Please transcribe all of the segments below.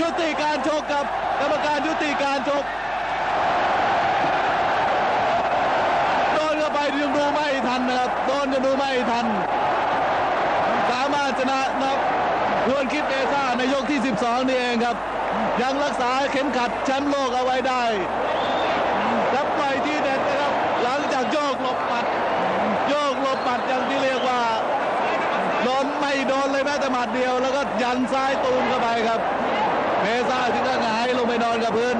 ยุติการชกกับกรรมการยุติการชกโดนเข้าไปยังดูไม่ทันนะครับโดนยังดูไม่ทัน สามารถชนะนับรวนคิดเอซ่าในยกที่ 12 นี่เองครับ ยังรักษาเข็มขัดแชมป์โลกเอาไว้ได้รับไปที่เดนะครัหลังจากโยกหลบปัด โยกหลบปัดอย่างที่เรียกว่าโดนไม่โดนเลยแม้แต่หมัดเดียว แล้วก็ยันซ้ายตูมเข้าไปครับ เอซ่าถึงก็หงายลงไปนอนกับพื้น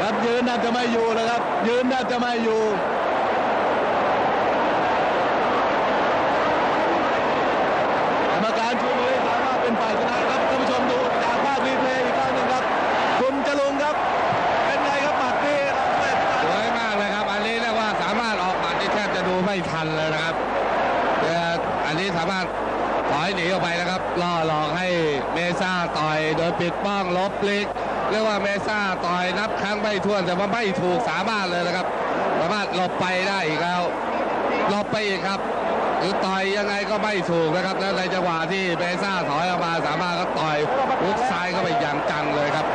ครับยืนน่าจะไม่อยู่นะครับ ยืนน่าจะไม่อยู่กรรมการชูมือสามารถเป็นฝ่ายชนะครับท่านผู้ชมดูจากภาพรีเพลย์อีกครั้งหนึงครับ คุณจรุงครับ เป็นไงครับหมัดนี่สวยมากเลยครับ อันนี้เรียกว่าสามารถออกหมัดที่แทบจะดูไม่ทันเลยนะครับแต่อันนี้สามารถถอยหนีออกไปนะครับล่อหลอกให้เมซ่าต่อยโดปิดป้องลบพลิกเรียกว่าเมซ่าต่อยนับครั้งไม่ถ้วนแต่ว่าไม่ถูกสามารถเลยนะครับ สามารถหลบไปได้อีกแล้วหลบไปอีกครับหรือต่อยยังไงก็ไม่ถูกนะครับแล้วในจังหวะที่เมซ่าถอยออกมาสามารถก็ต่อยฮุกซ้ายเข้าไปอย่างจังเลยครับ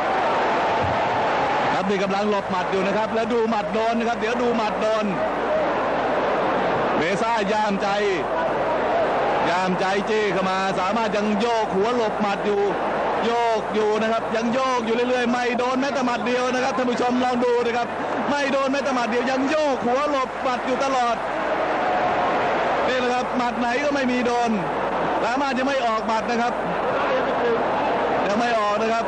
ครับนี่กำลังหลบหมัดอยู่นะครับ แล้วดูหมัดโดนนะครับ เดี๋ยวดูหมัดโดนเมซ่ายามใจ ยามใจจี้เข้ามา สามารถยังโยกหัวหลบหมัดอยู่ โยกอยู่นะครับ ยังโยกอยู่เรื่อยๆ ไม่โดนแม้แต่หมัดเดียวนะครับท่านผู้ชมลองดูนะครับ ไม่โดนแม้แต่หมัดเดียวยังโยกหัวหลบหมัดอยู่ตลอดนี่นะครับหมัดไหนก็ไม่มีโดนสามารถจะไม่ออกหมัดนะครับยังไม่ออกนะครับ